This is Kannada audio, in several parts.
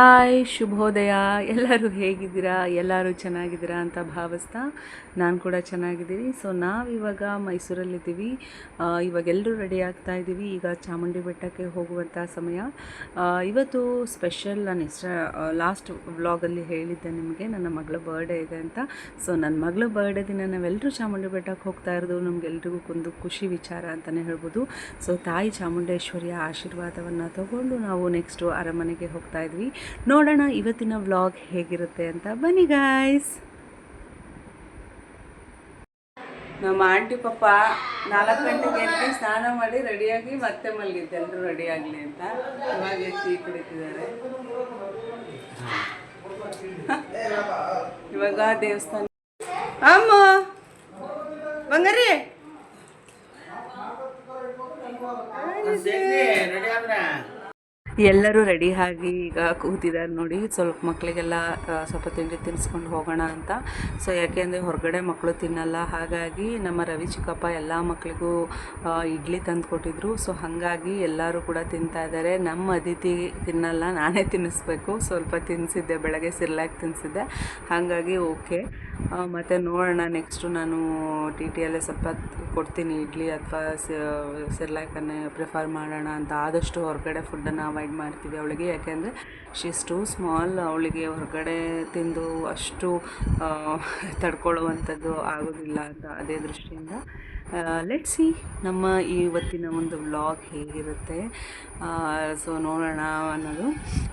ಹಾಯ್, ಶುಭೋದಯ. ಎಲ್ಲರೂ ಹೇಗಿದ್ದೀರಾ? ಎಲ್ಲರೂ ಚೆನ್ನಾಗಿದ್ದೀರಾ ಅಂತ ಭಾವಿಸ್ತಾ ನಾನು ಕೂಡ ಚೆನ್ನಾಗಿದ್ದೀನಿ. ಸೊ ನಾವಿವಾಗ ಮೈಸೂರಲ್ಲಿದ್ದೀವಿ. ಇವಾಗೆಲ್ಲರೂ ರೆಡಿ ಆಗ್ತಾ ಇದ್ದೀವಿ. ಈಗ ಚಾಮುಂಡಿ ಬೆಟ್ಟಕ್ಕೆ ಹೋಗುವಂಥ ಸಮಯ. ಇವತ್ತು ಸ್ಪೆಷಲ್ ನಾನು ಇಷ್ಟ ಲಾಸ್ಟ್ ವ್ಲಾಗಲ್ಲಿ ಹೇಳಿದ್ದೆ ನಿಮಗೆ. ನನ್ನ ಮಗಳ ಬರ್ಡೇ ಇದೆ ಅಂತ. ಸೊ ನನ್ನ ಮಗಳ ಬರ್ಡೇ ದಿನ ನಾವೆಲ್ಲರೂ ಚಾಮುಂಡಿ ಬೆಟ್ಟಕ್ಕೆ ಹೋಗ್ತಾ ಇರೋದು. ನಮಗೆಲ್ರಿಗೂ ಒಂದು ಖುಷಿ ವಿಚಾರ ಅಂತಲೇ ಹೇಳ್ಬೋದು. ಸೊ ತಾಯಿ ಚಾಮುಂಡೇಶ್ವರಿಯ ಆಶೀರ್ವಾದವನ್ನು ತಗೊಂಡು ನಾವು ನೆಕ್ಸ್ಟು ಅರಮನೆಗೆ ಹೋಗ್ತಾ ಇದ್ವಿ. ನೋಡೋಣ ಇವತ್ತಿನ ವ್ಲಾಗ್ ಹೇಗಿರುತ್ತೆ ಅಂತ. ಬನ್ನಿ ಗಾಯ್ಸ್ ನಮ್ಮ ಆಂಟಿ ಪಪ್ಪ ನಾಲ್ಕು ಗಂಟೆಗೆ ಎದ್ದು ಸ್ನಾನ ಮಾಡಿ ರೆಡಿಯಾಗಿ ಮತ್ತೆ ಮಲಗಿದ್ದೆ. ಎಲ್ಲರೂ ರೆಡಿ ಆಗಲಿ ಅಂತ. ಇವಾಗ ಟೀ ಕುಡಿತಿದ್ದಾರೆ ಇವಾಗ ದೇವಸ್ಥಾನ. ಅಮ್ಮ! ಬಂಗಾರಿ! ಎಲ್ಲರೂ ರೆಡಿ ಆಗಿ ಈಗ ಕೂತಿದ್ದಾರೆ ನೋಡಿ. ಸ್ವಲ್ಪ ಮಕ್ಕಳಿಗೆಲ್ಲ ಸ್ವಲ್ಪ ತಿಂಡಿ ತಿನ್ನಿಸ್ಕೊಂಡು ಹೋಗೋಣ ಅಂತ. ಸೊ ಯಾಕೆಂದರೆ ಹೊರಗಡೆ ಮಕ್ಕಳು ತಿನ್ನಲ್ಲ. ಹಾಗಾಗಿ ನಮ್ಮ ರವಿ ಚಿಕ್ಕಪ್ಪ ಎಲ್ಲ ಮಕ್ಕಳಿಗೂ ಇಡ್ಲಿ ತಂದು ಕೊಟ್ಟಿದ್ರು. ಸೊ ಹಾಗಾಗಿ ಎಲ್ಲರೂ ಕೂಡ ತಿಂತಾ ಇದ್ದಾರೆ ನಮ್ಮ ಅದಿತಿ ತಿನ್ನಲ್ಲ, ನಾನೇ ತಿನ್ನಿಸ್ಬೇಕು ಸ್ವಲ್ಪ ತಿನ್ನಿಸಿದ್ದೆ ಬೆಳಗ್ಗೆ ಸಿರ್ಲಾಗಿ ತಿನ್ನಿಸಿದ್ದೆ ಹಾಗಾಗಿ ಓಕೆ ಮತ್ತು ನೋಡೋಣ ನೆಕ್ಸ್ಟು ನಾನು ಟಿ ಟಿಯಲ್ಲೇ ಸ್ವಲ್ಪ ಕೊಡ್ತೀನಿ ಇಡ್ಲಿ ಅಥವಾ ಸಿರ್ಲಾಕನ್ನೇ ಪ್ರಿಫರ್ ಮಾಡೋಣ ಅಂತ. ಆದಷ್ಟು ಹೊರಗಡೆ ಫುಡ್ಡನ್ನು ಅವಾಯ್ಡ್ ಮಾಡ್ತೀವಿ ಅವಳಿಗೆ. ಯಾಕೆಂದರೆ ಶೀಸ್ ಟು ಸ್ಮಾಲ್ ಅವಳಿಗೆ ಹೊರಗಡೆ ತಿಂದು ಅಷ್ಟು ತಡ್ಕೊಳ್ಳುವಂಥದ್ದು ಆಗೋದಿಲ್ಲ ಅಂತ ಅದೇ ದೃಷ್ಟಿಯಿಂದ. ಲೆಟ್ ಸಿ ನಮ್ಮ ಇವತ್ತಿನ ಒಂದು ವ್ಲಾಗ್ ಹೇಗಿರುತ್ತೆ. ಸೊ ನೋಡೋಣ ಅನ್ನೋದು.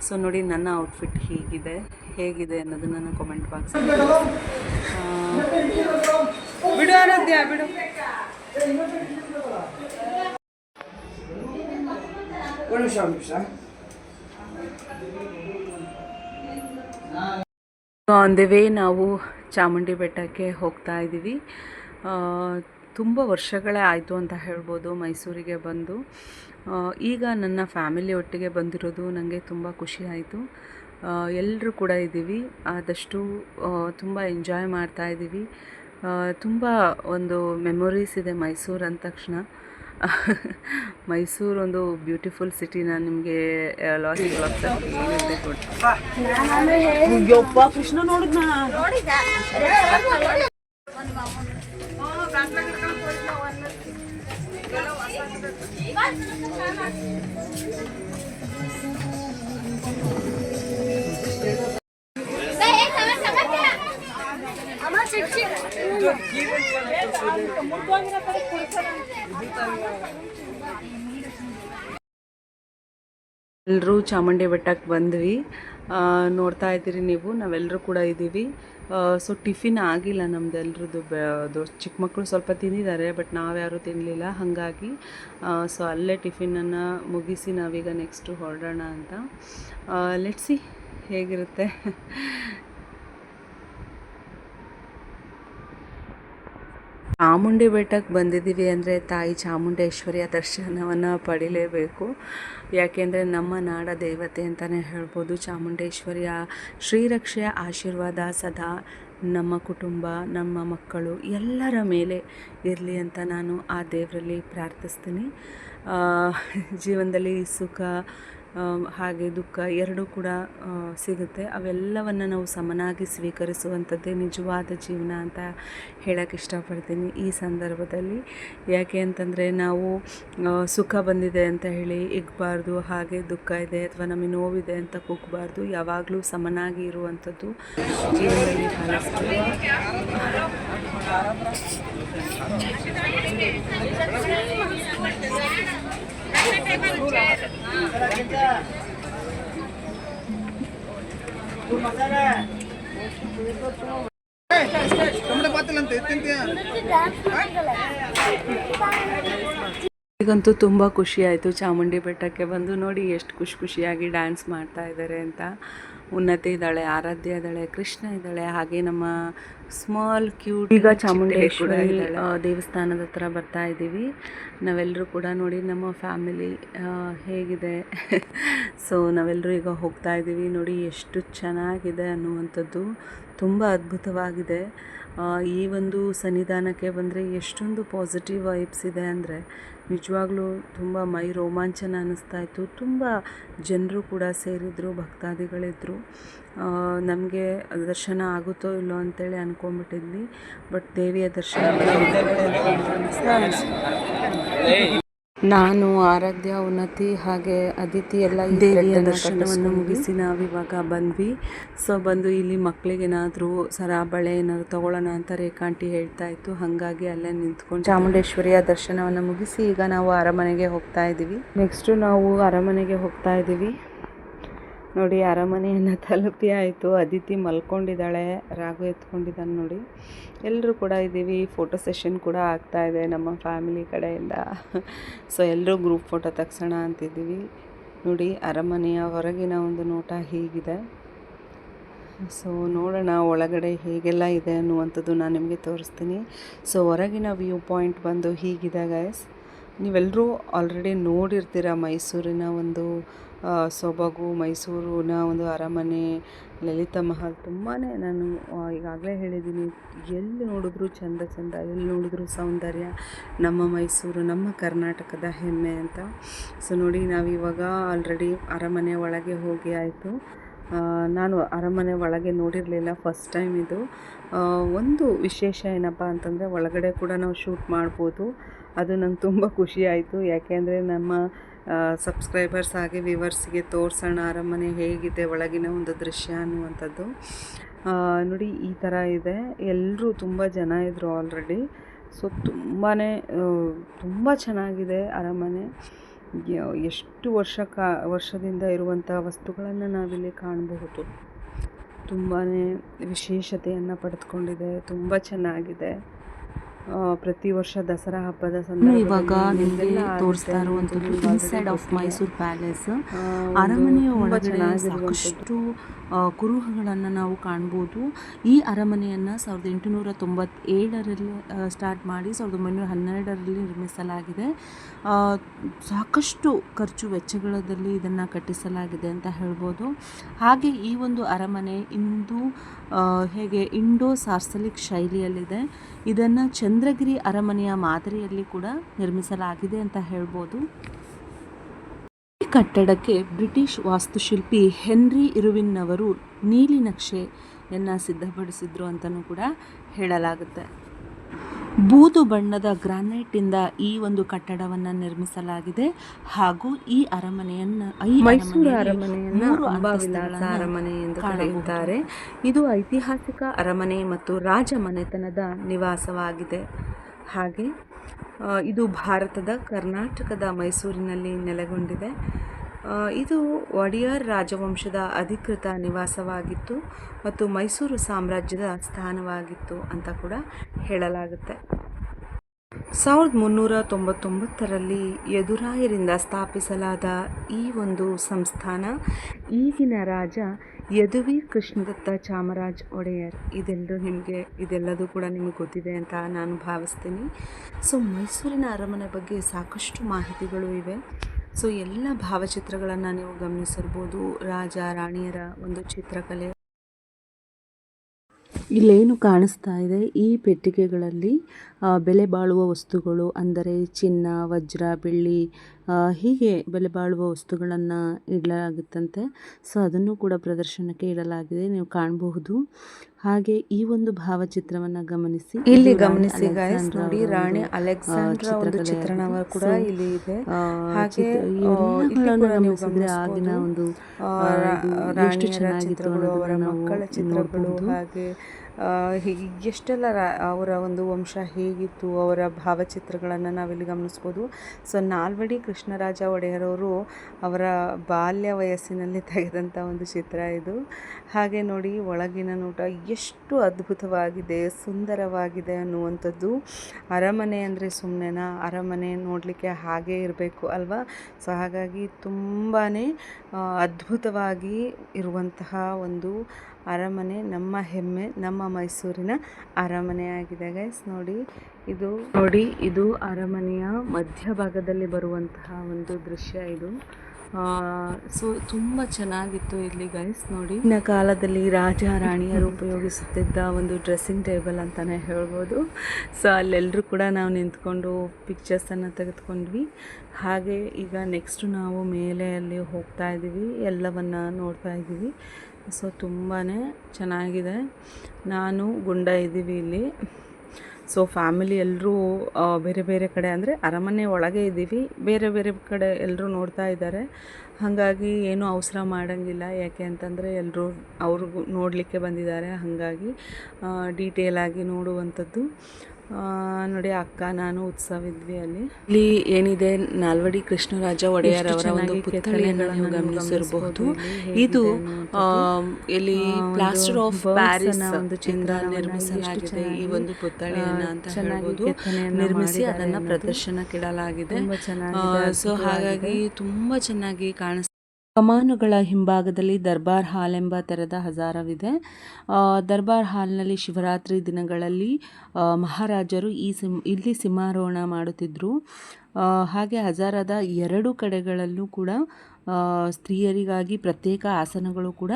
ಸೊ ನೋಡಿ ನನ್ನ ಔಟ್ಫಿಟ್ ಹೀಗಿದೆ. ಹೇಗಿದೆ ಅನ್ನೋದು ನನ್ನ ಕಾಮೆಂಟ್ ಬಾಕ್ಸ್ ಬಿಡು ಬಿಡು. ಒಂದು ನಿಮಿಷ ಒಂದು ನಿಮಿಷ ಆನ್ ದಿ ವೇ ನಾವು ಚಾಮುಂಡಿ ಬೆಟ್ಟಕ್ಕೆ ಹೋಗ್ತಾ ಇದ್ದೀವಿ. ತುಂಬ ವರ್ಷಗಳೇ ಆಯಿತು ಅಂತ ಹೇಳ್ಬೋದು ಮೈಸೂರಿಗೆ ಬಂದು. ಈಗ ನನ್ನ ಫ್ಯಾಮಿಲಿ ಒಟ್ಟಿಗೆ ಬಂದಿರೋದು ನನಗೆ ತುಂಬ ಖುಷಿ ಆಯಿತು. ಎಲ್ಲರೂ ಕೂಡ ಇದ್ದೀವಿ. ಆದಷ್ಟು ತುಂಬ ಎಂಜಾಯ್ ಮಾಡ್ತಾ ಇದ್ದೀವಿ. ತುಂಬ ಒಂದು ಮೆಮೊರೀಸ್ ಇದೆ ಮೈಸೂರು ಅಂದ ತಕ್ಷಣ. ಮೈಸೂರು ಒಂದು ಬ್ಯೂಟಿಫುಲ್ ಸಿಟಿ ನಾನು ನಿಮಗೆ ಲಾಸ್ಟ್ ಯಪ್ಪ ಕೃಷ್ಣ ನೋಡಿದ್ನ? ಎಲ್ಲರೂ ಚಾಮುಂಡಿ ಬೆಟ್ಟಕ್ಕೆ ಬಂದ್ವಿ. ನೋಡ್ತಾ ಇದ್ದೀರಿ ನೀವು ನಾವೆಲ್ಲರೂ ಕೂಡ ಇದ್ದೀವಿ. ಸೊ ಟಿಫಿನ್ ಆಗಿಲ್ಲ ನಮ್ದು ಎಲ್ರದ್ದು. ಅದು ಚಿಕ್ಕ ಮಕ್ಕಳು ಸ್ವಲ್ಪ ತಿಂದಿದ್ದಾರೆ ಬಟ್ ನಾವ್ಯಾರೂ ತಿನ್ನಲಿಲ್ಲ ಹಾಗಾಗಿ ಸೊ ಅಲ್ಲೇ ಟಿಫಿನನ್ನು ಮುಗಿಸಿ ನಾವೀಗ ನೆಕ್ಸ್ಟು ಹೊರಡೋಣ ಅಂತ. ಲೆಟ್ಸಿ ಹೇಗಿರುತ್ತೆ. ಚಾಮುಂಡಿ ಬೆಟ್ಟಕ್ಕೆ ಬಂದಿದ್ದೀವಿ ಅಂದರೆ ತಾಯಿ ಚಾಮುಂಡೇಶ್ವರಿಯ ದರ್ಶನವನ್ನು ಪಡಿಲೇಬೇಕು. ಯಾಕೆಂದರೆ ನಮ್ಮ ನಾಡ ದೇವತೆ ಅಂತಲೇ ಹೇಳ್ಬೋದು. ಚಾಮುಂಡೇಶ್ವರಿಯ ಶ್ರೀರಕ್ಷೆಯ ಆಶೀರ್ವಾದ ಸದಾ ನಮ್ಮ ಕುಟುಂಬ, ನಮ್ಮ ಮಕ್ಕಳು ಎಲ್ಲರ ಮೇಲೆ ಇರಲಿ ಅಂತ ನಾನು ಆ ದೇವರಲ್ಲಿ ಪ್ರಾರ್ಥಿಸ್ತೀನಿ. ಜೀವನದಲ್ಲಿ ಸುಖ ಹಾಗೆ ದುಃಖ ಎರಡೂ ಕೂಡ ಸಿಗುತ್ತೆ. ಅವೆಲ್ಲವನ್ನು ನಾವು ಸಮನಾಗಿ ಸ್ವೀಕರಿಸುವಂಥದ್ದೇ ನಿಜವಾದ ಜೀವನ ಅಂತ ಹೇಳಕ್ಕೆ ಇಷ್ಟಪಡ್ತೀನಿ ಈ ಸಂದರ್ಭದಲ್ಲಿ. ಯಾಕೆ ಅಂತಂದರೆ ನಾವು ಸುಖ ಬಂದಿದೆ ಅಂತ ಹೇಳಿ ಇಗ್ಬಾರ್ದು, ಹಾಗೆ ದುಃಖ ಇದೆ ಅಥವಾ ನಮಗೆ ನೋವಿದೆ ಅಂತ ಕುಗ್ಬಾರ್ದು. ಯಾವಾಗಲೂ ಸಮನಾಗಿ ಇರುವಂಥದ್ದು ಜೀವನದಲ್ಲಿ ಈಗಂತೂ ತುಂಬ ಖುಷಿ ಆಯಿತು ಚಾಮುಂಡಿ ಬೆಟ್ಟಕ್ಕೆ ಬಂದು ನೋಡಿ, ಎಷ್ಟು ಖುಷಿ ಖುಷಿಯಾಗಿ ಡ್ಯಾನ್ಸ್ ಮಾಡ್ತಾ ಇದ್ದಾರೆ ಅಂತ. ಉನ್ನತಿ ಇದ್ದಾಳೆ ಆರಾಧ್ಯ ಇದ್ದಾಳೆ ಕೃಷ್ಣ ಇದ್ದಾಳೆ ಹಾಗೆ ನಮ್ಮ ಸ್ಮಾಲ್ ಕ್ಯೂಟ್ ಈಗ ಚಾಮುಂಡೇಶ್ವರಿ ದೇವಸ್ಥಾನದ ಹತ್ರ ಬರ್ತಾ ಇದ್ದೀವಿ. ನಾವೆಲ್ಲರೂ ಕೂಡ ನೋಡಿ ನಮ್ಮ ಫ್ಯಾಮಿಲಿ ಹೇಗಿದೆ. ಸೊ ನಾವೆಲ್ಲರೂ ಈಗ ಹೋಗ್ತಾ ಇದ್ದೀವಿ. ನೋಡಿ ಎಷ್ಟು ಚೆನ್ನಾಗಿದೆ ಅನ್ನುವಂಥದ್ದು. ತುಂಬ ಅದ್ಭುತವಾಗಿದೆ. ಈ ಒಂದು ಸನ್ನಿಧಾನಕ್ಕೆ ಬಂದರೆ ಎಷ್ಟೊಂದು ಪಾಸಿಟಿವ್ ವೈಬ್ಸ್ ಇದೆ ಅಂದರೆ ನಿಜವಾಗ್ಲೂ ತುಂಬ ಮೈ ರೋಮಾಂಚನ ಅನ್ನಿಸ್ತಾ ಇತ್ತು. ತುಂಬ ಜನರು ಕೂಡ ಸೇರಿದ್ರು ಭಕ್ತಾದಿಗಳಿದ್ದರು ನಮಗೆ ದರ್ಶನ ಆಗುತ್ತೋ ಇಲ್ಲೋ ಅಂತೇಳಿ ಅಂದ್ಕೊಂಬಿಟ್ಟಿದ್ವಿ ಬಟ್ ದೇವಿಯ ದರ್ಶನ ನಾನು ಆರಾಧ್ಯ ಉನ್ನತಿ ಹಾಗೆ ಅದಿತಿ ಎಲ್ಲ ದೇವಿಯ ದರ್ಶನವನ್ನು ಮುಗಿಸಿ ನಾವಿವಾಗ ಬಂದ್ವಿ. ಸೊ ಬಂದು ಇಲ್ಲಿ ಮಕ್ಕಳಿಗೇನಾದರೂ ಸರ ಬಳೆ ಏನಾದರೂ ತಗೊಳ್ಳೋಣ ಅಂತ ರೇಖಾಂಟಿ ಹೇಳ್ತಾ ಇತ್ತು. ಹಾಗಾಗಿ ಅಲ್ಲೇ ನಿಂತ್ಕೊಂಡು ಚಾಮುಂಡೇಶ್ವರಿಯ ದರ್ಶನವನ್ನು ಮುಗಿಸಿ ಈಗ ನಾವು ಅರಮನೆಗೆ ಹೋಗ್ತಾ ಇದ್ದೀವಿ. ನೆಕ್ಸ್ಟು ನಾವು ಅರಮನೆಗೆ ಹೋಗ್ತಾ ಇದ್ದೀವಿ. ನೋಡಿ, ಅರಮನೆಯನ್ನು ತಲುಪಿ ಆಯಿತು. ಅದಿತಿ ಮಲ್ಕೊಂಡಿದ್ದಾಳೆ, ರಾಘು ಎತ್ಕೊಂಡಿದ್ದಾನೆ ನೋಡಿ. ಎಲ್ಲರೂ ಕೂಡ ಇದ್ದೀವಿ ಫೋಟೋ ಸೆಷನ್ ಕೂಡ ಆಗ್ತಾ ಇದೆ ನಮ್ಮ ಫ್ಯಾಮಿಲಿ ಕಡೆಯಿಂದ. ಸೊ ಎಲ್ಲರೂ ಗ್ರೂಪ್ ಫೋಟೋ ತಕ್ಷಣ ಅಂತಿದ್ದೀವಿ. ನೋಡಿ, ಅರಮನೆಯ ಹೊರಗಿನ ಒಂದು ನೋಟ ಹೀಗಿದೆ. ಸೊ ನೋಡೋಣ ಒಳಗಡೆ ಹೇಗೆಲ್ಲ ಇದೆ ಅನ್ನುವಂಥದ್ದು ನಾನು ನಿಮಗೆ ತೋರಿಸ್ತೀನಿ. ಸೊ ಹೊರಗಿನ ವ್ಯೂ ಪಾಯಿಂಟ್ ಬಂದು ಹೀಗಿದೆ ಗಾಯಸ್ ನೀವೆಲ್ಲರೂ ಆಲ್ರೆಡಿ ನೋಡಿರ್ತೀರ ಮೈಸೂರಿನ ಒಂದು ಸೊಬಗು ಮೈಸೂರಿನ ಒಂದು ಅರಮನೆ, ಲಲಿತ ಮಹಲ್ ತುಂಬಾ ನಾನು ಈಗಾಗಲೇ ಹೇಳಿದ್ದೀನಿ ಎಲ್ಲಿ ನೋಡಿದ್ರು ಚಂದ ಚಂದ, ಎಲ್ಲಿ ನೋಡಿದ್ರು ಸೌಂದರ್ಯ, ನಮ್ಮ ಮೈಸೂರು, ನಮ್ಮ ಕರ್ನಾಟಕದ ಹೆಮ್ಮೆ ಅಂತ. ಸೊ ನೋಡಿ, ನಾವಿವಾಗ ಆಲ್ರೆಡಿ ಅರಮನೆ ಒಳಗೆ ಹೋಗಿ ಆಯಿತು. ನಾನು ಅರಮನೆ ಒಳಗೆ ನೋಡಿರಲಿಲ್ಲ ಫಸ್ಟ್ ಟೈಮ್ ಇದು. ಒಂದು ವಿಶೇಷ ಏನಪ್ಪ ಅಂತಂದರೆ, ಒಳಗಡೆ ಕೂಡ ನಾವು ಶೂಟ್ ಮಾಡ್ಬೋದು. ಅದು ನಂಗೆ ತುಂಬ ಖುಷಿ ಆಯಿತು. ಯಾಕೆಂದರೆ ನಮ್ಮ ಸಬ್ಸ್ಕ್ರೈಬರ್ಸ್ ಹಾಗೆ ವಿವರ್ಸ್ಗೆ ತೋರಿಸೋಣ, ಅರಮನೆ ಹೇಗಿದೆ, ಒಳಗಿನ ಒಂದು ದೃಶ್ಯ ಅನ್ನುವಂಥದ್ದು. ನೋಡಿ, ಈ ಥರ ಇದೆ. ಎಲ್ಲರೂ ತುಂಬ ಜನ ಇದ್ದರು ಆಲ್ರೆಡಿ ಸೊ ತುಂಬಾ ತುಂಬ ಚೆನ್ನಾಗಿದೆ ಅರಮನೆ. ಎಷ್ಟು ವರ್ಷ ಕಾ, ವರ್ಷದಿಂದ ಇರುವಂಥ ವಸ್ತುಗಳನ್ನು ನಾವಿಲ್ಲಿ ಕಾಣಬಹುದು. ತುಂಬಾ ವಿಶೇಷತೆಯನ್ನು ಪಡೆದುಕೊಂಡಿದೆ. ತುಂಬ ಚೆನ್ನಾಗಿದೆ. ಪ್ರತಿ ವರ್ಷ ದಸರಾ ಹಬ್ಬದ ಇವಾಗ ನಿಮಗೆ ತೋರಿಸ್ತಾ ಇರುವಂಥದ್ದು ಇನ್ಸೈಡ್ ಆಫ್ ಮೈಸೂರು ಪ್ಯಾಲೇಸ್ ಅರಮನೆಯ ಒಳಗಡೆ ಸಾಕಷ್ಟು ಕುರುಹಗಳನ್ನು ನಾವು ಕಾಣ್ಬೋದು. ಈ ಅರಮನೆಯನ್ನು ಸಾವಿರದ ಎಂಟುನೂರ ತೊಂಬತ್ತೇಳರಲ್ಲಿ ಸ್ಟಾರ್ಟ್ ಮಾಡಿ ಸಾವಿರದ ಒಂಬೈನೂರ ಹನ್ನೆರಡರಲ್ಲಿ ನಿರ್ಮಿಸಲಾಗಿದೆ. ಸಾಕಷ್ಟು ಖರ್ಚು ವೆಚ್ಚಗಳಲ್ಲಿ ಇದನ್ನು ಕಟ್ಟಿಸಲಾಗಿದೆ ಅಂತ ಹೇಳ್ಬೋದು. ಹಾಗೆ ಈ ಒಂದು ಅರಮನೆ ಇಂದು ಹೇಗೆ ಇಂಡೋ ಸಾರ್ಸಲಿಕ್ ಶೈಲಿಯಲ್ಲಿದೆ. ಇದನ್ನು ಚಂದ್ರಗಿರಿ ಅರಮನೆಯ ಮಾದರಿಯಲ್ಲಿ ಕೂಡ ನಿರ್ಮಿಸಲಾಗಿದೆ ಅಂತ ಹೇಳ್ಬೋದು. ಈ ಕಟ್ಟಡಕ್ಕೆ ಬ್ರಿಟಿಷ್ ವಾಸ್ತುಶಿಲ್ಪಿ ಹೆನ್ರಿ ಇರುವಿನ್ನವರು ನೀಲಿ ನಕ್ಷೆಯನ್ನು ಸಿದ್ಧಪಡಿಸಿದ್ರು ಅಂತಲೂ ಕೂಡ ಹೇಳಲಾಗುತ್ತೆ. ಬೂದು ಬಣ್ಣದ ಗ್ರಾನೈಟಿಂದ ಈ ಒಂದು ಕಟ್ಟಡವನ್ನು ನಿರ್ಮಿಸಲಾಗಿದೆ ಹಾಗೂ ಈ ಅರಮನೆಯನ್ನು ಮೈಸೂರು ಅರಮನೆಯನ್ನು ಅರಮನೆ ಎಂದು ಕರೆಯುತ್ತಾರೆ. ಇದು ಐತಿಹಾಸಿಕ ಅರಮನೆ ಮತ್ತು ರಾಜ ಮನೆತನದ ನಿವಾಸವಾಗಿದೆ. ಹಾಗೆ ಇದು ಭಾರತದ ಕರ್ನಾಟಕದ ಮೈಸೂರಿನಲ್ಲಿ ನೆಲೆಗೊಂಡಿದೆ. ಇದು ಒಡಿಯಾರ್ ರಾಜವಂಶದ ಅಧಿಕೃತ ನಿವಾಸವಾಗಿತ್ತು ಮತ್ತು ಮೈಸೂರು ಸಾಮ್ರಾಜ್ಯದ ಸ್ಥಾನವಾಗಿತ್ತು ಅಂತ ಕೂಡ ಹೇಳಲಾಗುತ್ತೆ. ಸಾವಿರದ ಮುನ್ನೂರ ತೊಂಬತ್ತೊಂಬತ್ತರಲ್ಲಿ ಯದುರಾಯರಿಂದ ಸ್ಥಾಪಿಸಲಾದ ಈ ಒಂದು ಸಂಸ್ಥಾನ ಈಗಿನ ರಾಜ ಯದುವೀರ್ ಕೃಷ್ಣದತ್ತ ಚಾಮರಾಜ್ ಒಡೆಯರ್. ಇದೆಲ್ಲರೂ ನಿಮಗೆ, ಇದೆಲ್ಲದೂ ಕೂಡ ನಿಮಗೆ ಗೊತ್ತಿದೆ ಅಂತ ನಾನು ಭಾವಿಸ್ತೀನಿ. ಸೊ ಮೈಸೂರಿನ ಅರಮನೆ ಬಗ್ಗೆ ಸಾಕಷ್ಟು ಮಾಹಿತಿಗಳು ಇವೆ. ಸೊ ಎಲ್ಲ ಭಾವಚಿತ್ರಗಳನ್ನು ನೀವು ಗಮನಿಸಿರ್ಬೋದು. ರಾಜ, ರಾಣಿಯರ ಒಂದು ಚಿತ್ರಕಲೆ. ಇಲ್ಲೇನು ಕಾಣಿಸ್ತಾ ಇದೆ. ಈ ಪೆಟ್ಟಿಗೆಗಳಲ್ಲಿ ಬೆಲೆ ಬಾಳುವ ವಸ್ತುಗಳು ಅಂದರೆ ಚಿನ್ನ, ವಜ್ರ, ಬೆಳ್ಳಿ ಹೀಗೆ ಬೆಲೆ ಬಾಳುವ ವಸ್ತುಗಳನ್ನು ಇಡಲಾಗುತ್ತಂತೆ. ಸೊ ಅದನ್ನು ಕೂಡ ಪ್ರದರ್ಶನಕ್ಕೆ ಇಡಲಾಗಿದೆ. ನೀವು ಕಾಣಬಹುದು. ಹಾಗೆ ಈ ಒಂದು ಭಾವಚಿತ್ರವನ್ನು ಗಮನಿಸಿ. ಇಲ್ಲಿ ಗಮನಿಸಿ ಗೈಸ್ ನೋಡಿ ರಾಣಿ ಅಲೆಕ್ಸಾಂಡ್ರಾ ಒಂದು ಕೂಡ ಇಲ್ಲಿ ಇದೆ. ಹಾಗೆ ಗಮನಿಸಿದ್ರೆ ಆಗಿನ. ಒಂದು ಎಷ್ಟು ಚೆನ್ನಾಗಿತ್ತು ಚಿತ್ರಗಳು ಅವರ ಮಕ್ಕಳ ಚಿತ್ರಗಳು ಹೀಗೆ ಎಷ್ಟೆಲ್ಲ ಅವರ ಒಂದು ವಂಶ ಹೇಗಿತ್ತು, ಅವರ ಭಾವಚಿತ್ರಗಳನ್ನು ನಾವಿಲ್ಲಿ ಗಮನಿಸ್ಬೋದು. ಸೊ ನಾಲ್ವಡಿ ಕೃಷ್ಣರಾಜ ಒಡೆಯರವರು ಅವರ ಬಾಲ್ಯ ವಯಸ್ಸಿನಲ್ಲಿ ತೆಗೆದಂಥ ಒಂದು ಚಿತ್ರ ಇದು. ಹಾಗೆ ನೋಡಿ, ಒಳಗಿನ ನೋಟ ಎಷ್ಟು ಅದ್ಭುತವಾಗಿದೆ, ಸುಂದರವಾಗಿದೆ ಅನ್ನುವಂಥದ್ದು. ಅರಮನೆ ಅಂದರೆ ಸುಮ್ಮನೆನಾ ಅರಮನೆ ನೋಡಲಿಕ್ಕೆ ಹಾಗೇ ಇರಬೇಕು ಅಲ್ವಾ? ಸೊ ಹಾಗಾಗಿ ತುಂಬಾ ಅದ್ಭುತವಾಗಿ ಇರುವಂತಹ ಒಂದು ಅರಮನೆ, ನಮ್ಮ ಹೆಮ್ಮೆ, ನಮ್ಮ ಮೈಸೂರಿನ ಅರಮನೆ ಆಗಿದೆ ಗೈಸ್ ನೋಡಿ ಇದು ನೋಡಿ ಇದು ಅರಮನೆಯ ಮಧ್ಯಭಾಗದಲ್ಲಿ ಬರುವಂತಹ ಒಂದು ದೃಶ್ಯ ಇದು. ಸೊ ತುಂಬ ಚೆನ್ನಾಗಿತ್ತು ಇಲ್ಲಿ ಗೈಸ್ ನೋಡಿ. ಇನ್ನ ಕಾಲದಲ್ಲಿ ರಾಜ ರಾಣಿಯರು ಉಪಯೋಗಿಸುತ್ತಿದ್ದ ಒಂದು ಡ್ರೆಸ್ಸಿಂಗ್ ಟೇಬಲ್ ಅಂತಲೇ ಹೇಳ್ಬೋದು. ಸೊ ಅಲ್ಲೆಲ್ಲರೂ ಕೂಡ ನಾವು ನಿಂತ್ಕೊಂಡು ಪಿಕ್ಚರ್ಸನ್ನು ತೆಗೆದುಕೊಂಡ್ವಿ. ಹಾಗೆ ಈಗ ನೆಕ್ಸ್ಟ್ ನಾವು ಮೇಲೆ ಅಲ್ಲಿ ಹೋಗ್ತಾ ಇದ್ದೀವಿ, ಎಲ್ಲವನ್ನು ನೋಡ್ತಾ ಇದ್ದೀವಿ. ಸೊ ತುಂಬಾ ಚೆನ್ನಾಗಿದೆ. ನಾನು ಗುಂಡ ಇದ್ದೀವಿ ಇಲ್ಲಿ. ಸೊ ಫ್ಯಾಮಿಲಿ ಎಲ್ಲರೂ ಬೇರೆ ಬೇರೆ ಕಡೆ ಅಂದರೆ ಅರಮನೆ ಒಳಗೆ ಇದ್ದೀವಿ. ಬೇರೆ ಬೇರೆ ಕಡೆ ಎಲ್ಲರೂ ನೋಡ್ತಾ ಇದ್ದಾರೆ. ಹಾಗಾಗಿ ಏನೂ ಅವಸರ ಮಾಡೋಂಗಿಲ್ಲ. ಯಾಕೆ ಅಂತಂದರೆ ಎಲ್ಲರೂ ಅವ್ರಿಗೂ ನೋಡಲಿಕ್ಕೆ ಬಂದಿದ್ದಾರೆ. ಹಾಗಾಗಿ ಡೀಟೇಲಾಗಿ ನೋಡುವಂಥದ್ದು. ನೋಡಿ ಅಕ್ಕ ನಾನು ಉತ್ಸವ ಇದ್ವಿ ಅಲ್ಲಿ. ಇಲ್ಲಿ ಏನಿದೆ ನಾಲ್ವಡಿ ಕೃಷ್ಣರಾಜ ಒಡೆಯರ್ ಅವರ ಒಂದು ಪುತ್ಥಳಿಯನ್ನು ನೀವು ಗಮನಿಸಿರಬಹುದು ಇದು ಇಲ್ಲಿ ಪ್ಲಾಸ್ಟರ್ ಆಫ್ ಪ್ಯಾರಿಸ್ ಒಂದು ಚಿತ್ರ ನಿರ್ಮಿಸಲಾಗಿದೆ ಈ ಒಂದು ಪುತ್ಥಳಿಯನ್ನು ಅಂತ ಹೇಳ್ಬೋದು. ನಿರ್ಮಿಸಿ ಅದನ್ನ ಪ್ರದರ್ಶನಕ್ಕಿಡಲಾಗಿದೆ ಸೊ ಹಾಗಾಗಿ ತುಂಬಾ ಚೆನ್ನಾಗಿ ಕಾಣಿಸ್ ಕಮಾನುಗಳ ಹಿಂಭಾಗದಲ್ಲಿ ದರ್ಬಾರ್ ಹಾಲ್ ಎಂಬ ತೆರೆದ ಹಜಾರವಿದೆ. ದರ್ಬಾರ್ ಹಾಲ್ನಲ್ಲಿ ಶಿವರಾತ್ರಿ ದಿನಗಳಲ್ಲಿ ಮಹಾರಾಜರು ಈ ಸಿಂ, ಇಲ್ಲಿ ಸಿಂಹಾರೋಹಣ ಮಾಡುತ್ತಿದ್ದರು ಹಾಗೆ ಹಜಾರದ ಎರಡು ಕಡೆಗಳಲ್ಲೂ ಕೂಡ ಸ್ತ್ರೀಯರಿಗಾಗಿ ಪ್ರತ್ಯೇಕ ಆಸನಗಳು ಕೂಡ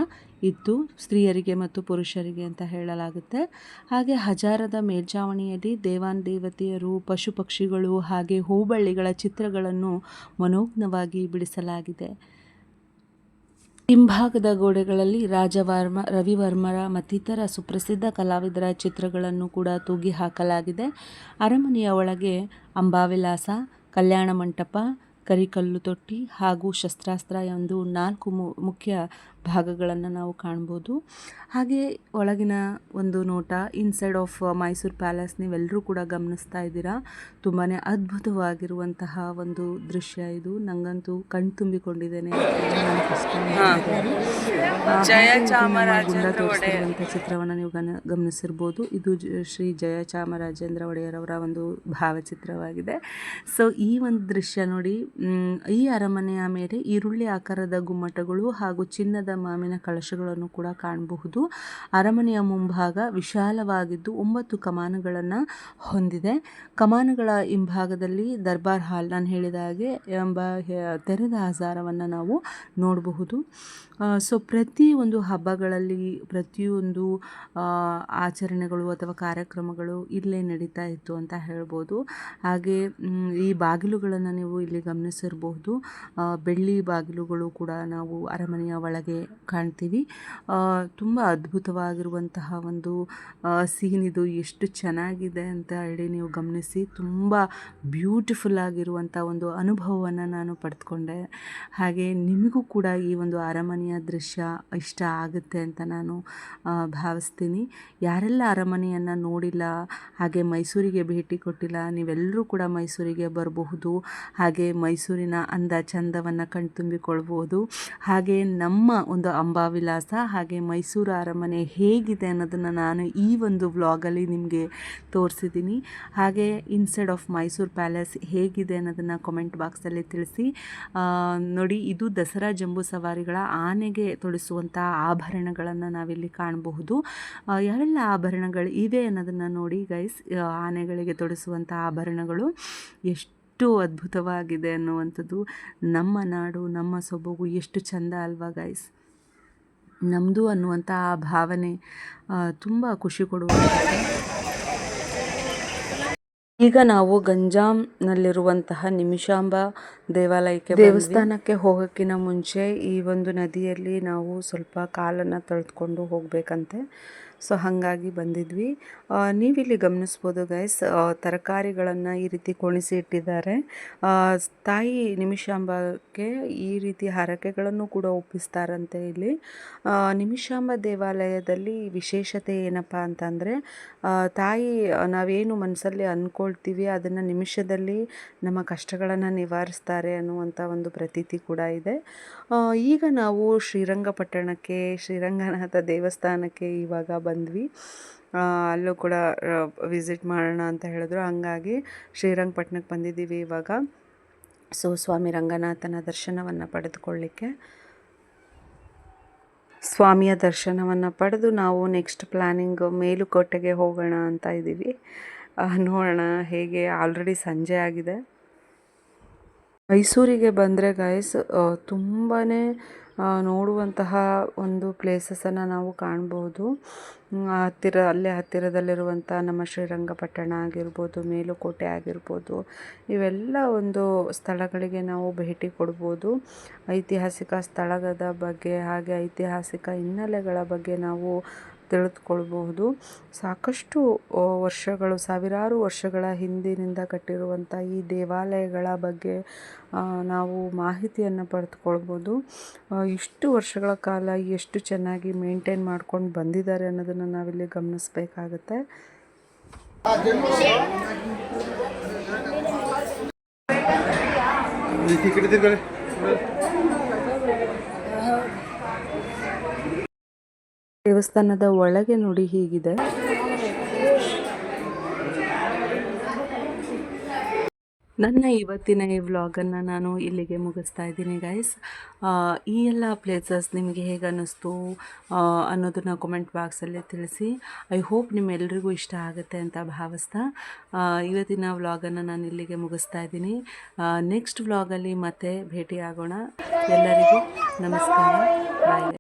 ಇತ್ತು ಸ್ತ್ರೀಯರಿಗೆ ಮತ್ತು ಪುರುಷರಿಗೆ ಅಂತ ಹೇಳಲಾಗುತ್ತೆ. ಹಾಗೆ ಹಜಾರದ ಮೇಲ್ಛಾವಣಿಯಲ್ಲಿ ದೇವಾನ್ ದೇವತೆಯರು ಪಶು ಪಕ್ಷಿಗಳು ಹಾಗೆ ಹೂಬಳ್ಳಿಗಳ ಚಿತ್ರಗಳನ್ನು ಮನೋಜ್ಞವಾಗಿ ಬಿಡಿಸಲಾಗಿದೆ. ಹಿಂಭಾಗದ ಗೋಡೆಗಳಲ್ಲಿ ರಾಜವರ್ಮ, ರವಿವರ್ಮರ ಮತ್ತಿತರ ಸುಪ್ರಸಿದ್ಧ ಕಲಾವಿದರ ಚಿತ್ರಗಳನ್ನು ಕೂಡ ತೂಗಿ ಹಾಕಲಾಗಿದೆ. ಅರಮನೆಯ ಒಳಗೆ ಅಂಬಾವಿಲಾಸ, ಕಲ್ಯಾಣ ಮಂಟಪ, ಕರಿಕಲ್ಲು ತೊಟ್ಟಿ ಹಾಗೂ ಶಸ್ತ್ರಾಸ್ತ್ರ ಎಂದು ನಾಲ್ಕು ಮುಖ್ಯ ಭಾಗಗಳನ್ನು ನಾವು ಕಾಣ್ಬೋದು. ಹಾಗೆ ಒಳಗಿನ ಒಂದು ನೋಟ ಇನ್ಸೈಡ್ ಆಫ್ ಮೈಸೂರು ಪ್ಯಾಲೇಸ್ ನೀವೆಲ್ಲರೂ ಕೂಡ ಗಮನಿಸ್ತಾ ಇದ್ದೀರಾ. ತುಂಬಾ ಅದ್ಭುತವಾಗಿರುವಂತಹ ಒಂದು ದೃಶ್ಯ ಇದು. ನಂಗಂತೂ ಕಣ್ ತುಂಬಿಕೊಂಡಿದ್ದೇನೆ ಚಿತ್ರವನ್ನು ನೀವು ಗನ ಗಮನಿಸಿರ್ಬೋದು. ಇದು ಶ್ರೀ ಜಯ ಚಾಮರಾಜೇಂದ್ರ ಒಡೆಯರವರ ಒಂದು ಭಾವಚಿತ್ರವಾಗಿದೆ. ಸೊ ಈ ಒಂದು ದೃಶ್ಯ ನೋಡಿ ಈ ಅರಮನೆಯ ಮೇಲೆ ಈರುಳ್ಳಿ ಆಕಾರದ ಗುಮ್ಮಟಗಳು ಹಾಗೂ ಚಿನ್ನದ ಮಾವಿನ ಕಳಶಗಳನ್ನು ಕೂಡ ಕಾಣಬಹುದು. ಅರಮನೆಯ ಮುಂಭಾಗ ವಿಶಾಲವಾಗಿದ್ದು ಒಂಬತ್ತು ಕಮಾನುಗಳನ್ನು ಹೊಂದಿದೆ. ಕಮಾನುಗಳ ಹಿಂಭಾಗದಲ್ಲಿ ದರ್ಬಾರ್ ಹಾಲ್ ನಾನು ಹೇಳಿದ ಹಾಗೆ ಎಂಬ ತೆರೆದ ಹಜಾರವನ್ನು ನಾವು ನೋಡಬಹುದು. ಸೊ ಪ್ರತಿ ಒಂದು ಹಬ್ಬಗಳಲ್ಲಿ ಪ್ರತಿಯೊಂದು ಆಚರಣೆಗಳು ಅಥವಾ ಕಾರ್ಯಕ್ರಮಗಳು ಇಲ್ಲೇ ನಡೀತಾ ಇತ್ತು ಅಂತ ಹೇಳ್ಬೋದು. ಹಾಗೆ ಈ ಬಾಗಿಲುಗಳನ್ನು ನೀವು ಇಲ್ಲಿ ಗಮನಿಸಿರಬಹುದು. ಬೆಳ್ಳಿ ಬಾಗಿಲುಗಳು ಕೂಡ ನಾವು ಅರಮನೆಯ ಒಳಗೆ ಕಾಣ್ತೀವಿ. ತುಂಬ ಅದ್ಭುತವಾಗಿರುವಂತಹ ಒಂದು ಸೀನ್ ಇದು. ಎಷ್ಟು ಚೆನ್ನಾಗಿದೆ ಅಂತ ಹೇಳಿ ನೀವು ಗಮನಿಸಿ. ತುಂಬ ಬ್ಯೂಟಿಫುಲ್ ಆಗಿರುವಂಥ ಒಂದು ಅನುಭವವನ್ನು ನಾನು ಪಡೆದುಕೊಂಡೆ. ಹಾಗೆ ನಿಮಗೂ ಕೂಡ ಈ ಒಂದು ಅರಮನೆಯ ದೃಶ್ಯ ಇಷ್ಟ ಆಗುತ್ತೆ ಅಂತ ನಾನು ಭಾವಿಸ್ತೀನಿ. ಯಾರೆಲ್ಲ ಅರಮನೆಯನ್ನು ನೋಡಿಲ್ಲ, ಹಾಗೆ ಮೈಸೂರಿಗೆ ಭೇಟಿ ಕೊಟ್ಟಿಲ್ಲ, ನೀವೆಲ್ಲರೂ ಕೂಡ ಮೈಸೂರಿಗೆ ಬರಬಹುದು. ಹಾಗೆ ಮೈಸೂರಿನ ಅಂದ ಚಂದವನ್ನು ಕಣ್ತುಂಬಿಕೊಳ್ಬೋದು ಹಾಗೆ ನಮ್ಮ ಒಂದು ಅಂಬಾವಿಲಾಸ ಹಾಗೆ ಮೈಸೂರು ಅರಮನೆ ಹೇಗಿದೆ ಅನ್ನೋದನ್ನು ನಾನು ಈ ಒಂದು ವ್ಲಾಗಲ್ಲಿ ನಿಮಗೆ ತೋರಿಸಿದ್ದೀನಿ. ಹಾಗೆ ಇನ್ಸೈಡ್ ಆಫ್ ಮೈಸೂರು ಪ್ಯಾಲೇಸ್ ಹೇಗಿದೆ ಅನ್ನೋದನ್ನು ಕಾಮೆಂಟ್ ಬಾಕ್ಸಲ್ಲಿ ತಿಳಿಸಿ. ನೋಡಿ, ಇದು ದಸರಾ ಜಂಬೂ ಸವಾರಿಗಳ ಆನೆಗೆ ತೊಡಿಸುವಂಥ ಆಭರಣಗಳನ್ನು ನಾವಿಲ್ಲಿ ಕಾಣಬಹುದು. ಯಾವೆಲ್ಲ ಆಭರಣಗಳು ಇವೆ ಅನ್ನೋದನ್ನು ನೋಡಿ ಗೈಸ್ ಆನೆಗಳಿಗೆ ತೊಡಿಸುವಂಥ ಆಭರಣಗಳು ಎಷ್ಟು ಅದ್ಭುತವಾಗಿದೆ ಅನ್ನುವಂಥದ್ದು ನಮ್ಮ ನಾಡು, ನಮ್ಮ ಸೊಬಗು ಎಷ್ಟು ಚಂದ ಅಲ್ವಾ ಗೈಸ್ ನಮ್ಮದು ಅನ್ನುವಂಥ ಆ ಭಾವನೆ ತುಂಬ ಖುಷಿ ಕೊಡುವ ಈಗ ನಾವು ಗಂಜಾಂನಲ್ಲಿರುವಂತಹ ನಿಮಿಷಾಂಬ ದೇವಾಲಯಕ್ಕೆ ದೇವಸ್ಥಾನಕ್ಕೆ ಹೋಗೋಕ್ಕಿಂತ ಮುಂಚೆ ಈ ಒಂದು ನದಿಯಲ್ಲಿ ನಾವು ಸ್ವಲ್ಪ ಕಾಲನ್ನು ತಳೆದುಕೊಂಡು ಹೋಗಬೇಕಂತೆ. ಸೊ ಹಾಗಾಗಿ ಬಂದಿದ್ವಿ. ನೀವಿಲ್ಲಿ ಗಮನಿಸ್ಬೋದು ಗೈಸ್ ತರಕಾರಿಗಳನ್ನು ಈ ರೀತಿ ಕೊಣಿಸಿ ಇಟ್ಟಿದ್ದಾರೆ. ತಾಯಿ ನಿಮಿಷಾಂಬಕ್ಕೆ ಈ ರೀತಿ ಹರಕೆಗಳನ್ನು ಕೂಡ ಒಪ್ಪಿಸ್ತಾರಂತೆ ಇಲ್ಲಿ. ನಿಮಿಷಾಂಬ ದೇವಾಲಯದಲ್ಲಿ ವಿಶೇಷತೆ ಏನಪ್ಪ ಅಂತಂದರೆ ತಾಯಿ, ನಾವೇನು ಮನಸ್ಸಲ್ಲಿ ಅಂದ್ಕೊಳ್ತೀವಿ ಅದನ್ನು ನಿಮಿಷದಲ್ಲಿ ನಮ್ಮ ಕಷ್ಟಗಳನ್ನು ನಿವಾರಿಸ್ತಾರೆ ಅನ್ನುವಂಥ ಒಂದು ಪ್ರತೀತಿ ಕೂಡ ಇದೆ. ಈಗ ನಾವು ಶ್ರೀರಂಗಪಟ್ಟಣಕ್ಕೆ, ಶ್ರೀರಂಗನಾಥ ದೇವಸ್ಥಾನಕ್ಕೆ ಇವಾಗ ಬಂದ್ವಿ. ಅಲ್ಲೂ ಕೂಡ ವಿಸಿಟ್ ಮಾಡೋಣ ಅಂತ ಹೇಳಿದ್ರು. ಹಂಗಾಗಿ ಶ್ರೀರಂಗಪಟ್ಟಣಕ್ಕೆ ಬಂದಿದ್ದೀವಿ ಇವಾಗ. ಸೊ, ಸ್ವಾಮಿ ರಂಗನಾಥನ ದರ್ಶನವನ್ನು ಪಡೆದುಕೊಳ್ಳಿಕ್ಕೆ. ಸ್ವಾಮಿಯ ದರ್ಶನವನ್ನು ಪಡೆದು ನಾವು ನೆಕ್ಸ್ಟ್ ಪ್ಲ್ಯಾನಿಂಗ್ ಮೇಲುಕೋಟೆಗೆ ಹೋಗೋಣ ಅಂತ ಇದ್ದೀವಿ. ನೋಡೋಣ ಹೇಗೆ ಆಲ್ರೆಡಿ ಸಂಜೆ ಆಗಿದೆ. ಮೈಸೂರಿಗೆ ಬಂದರೆ ಗೈಸ್ ತುಂಬಾ ನೋಡುವಂತಹ ಒಂದು ಪ್ಲೇಸಸನ್ನು ನಾವು ಕಾಣ್ಬೋದು. ಹತ್ತಿರ, ಅಲ್ಲೇ ಹತ್ತಿರದಲ್ಲಿರುವಂಥ ನಮ್ಮ ಶ್ರೀರಂಗಪಟ್ಟಣ ಆಗಿರ್ಬೋದು, ಮೇಲುಕೋಟೆ ಆಗಿರ್ಬೋದು, ಇವೆಲ್ಲ ಒಂದು ಸ್ಥಳಗಳಿಗೆ ನಾವು ಭೇಟಿ ಕೊಡ್ಬೋದು. ಐತಿಹಾಸಿಕ ಸ್ಥಳದ ಬಗ್ಗೆ ಹಾಗೆ ಐತಿಹಾಸಿಕ ಹಿನ್ನೆಲೆಗಳ ಬಗ್ಗೆ ನಾವು ತಿಳಿದುಕೊಳ್ಬಹುದು. ಸಾಕಷ್ಟು ವರ್ಷಗಳು, ಸಾವಿರಾರು ವರ್ಷಗಳ ಹಿಂದಿನಿಂದ ಕಟ್ಟಿರುವಂಥ ಈ ದೇವಾಲಯಗಳ ಬಗ್ಗೆ ನಾವು ಮಾಹಿತಿಯನ್ನು ಪಡೆದುಕೊಳ್ಬೋದು ಇಷ್ಟು ವರ್ಷಗಳ ಕಾಲ ಎಷ್ಟು ಚೆನ್ನಾಗಿ ಮೇಂಟೈನ್ ಮಾಡ್ಕೊಂಡು ಬಂದಿದ್ದಾರೆ ಅನ್ನೋದನ್ನು ನಾವಿಲ್ಲಿ ಗಮನಿಸಬೇಕಾಗತ್ತೆ. ದೇವಸ್ಥಾನದ ಒಳಗೆ ನೋಡಿ ಹೀಗಿದೆ. ನನ್ನ ಇವತ್ತಿನ ಈ ವ್ಲಾಗನ್ನು ನಾನು ಇಲ್ಲಿಗೆ ಮುಗಿಸ್ತಾ ಇದ್ದೀನಿ ಗೈಸ್ ಈ ಎಲ್ಲ ಪ್ಲೇಸಸ್ ನಿಮಗೆ ಹೇಗೆ ಅನ್ನಿಸ್ತು ಅನ್ನೋದನ್ನು ಕಮೆಂಟ್ ಬಾಕ್ಸಲ್ಲಿ ತಿಳಿಸಿ. ಐ ಹೋಪ್ ನಿಮ್ಮೆಲ್ಲರಿಗೂ ಇಷ್ಟ ಆಗುತ್ತೆ ಅಂತ ಭಾವಿಸ್ತಾ ಇವತ್ತಿನ ವ್ಲಾಗನ್ನು ನಾನು ಇಲ್ಲಿಗೆ ಮುಗಿಸ್ತಾ ಇದ್ದೀನಿ. ನೆಕ್ಸ್ಟ್ ವ್ಲಾಗಲ್ಲಿ ಮತ್ತೆ ಭೇಟಿಯಾಗೋಣ. ಎಲ್ಲರಿಗೂ ನಮಸ್ಕಾರ. ಬಾಯ್